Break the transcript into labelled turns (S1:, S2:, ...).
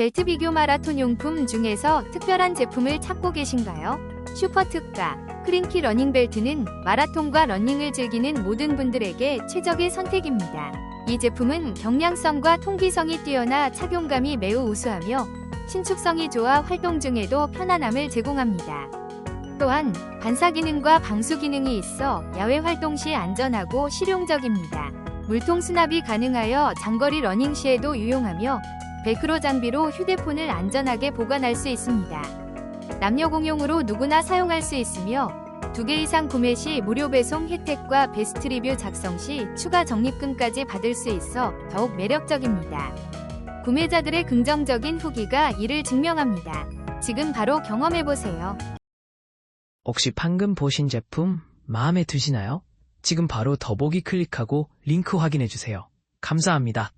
S1: 벨트 비교 마라톤 용품 중에서 특별한 제품을 찾고 계신가요? 슈퍼 특가 크린키 러닝 벨트는 마라톤과 러닝을 즐기는 모든 분들에게 최적의 선택입니다. 이 제품은 경량성과 통기성이 뛰어나 착용감이 매우 우수하며 신축성이 좋아 활동 중에도 편안함을 제공합니다. 또한 반사 기능과 방수 기능이 있어 야외 활동 시 안전하고 실용적입니다. 물통 수납이 가능하여 장거리 러닝 시에도 유용하며 벨크로 장비로 휴대폰을 안전하게 보관할 수 있습니다. 남녀 공용으로 누구나 사용할 수 있으며 두 개 이상 구매 시 무료 배송 혜택과 베스트 리뷰 작성 시 추가 적립금까지 받을 수 있어 더욱 매력적입니다. 구매자들의 긍정적인 후기가 이를 증명합니다. 지금 바로 경험해보세요.
S2: 혹시 방금 보신 제품 마음에 드시나요? 지금 바로 더보기 클릭하고 링크 확인해주세요. 감사합니다.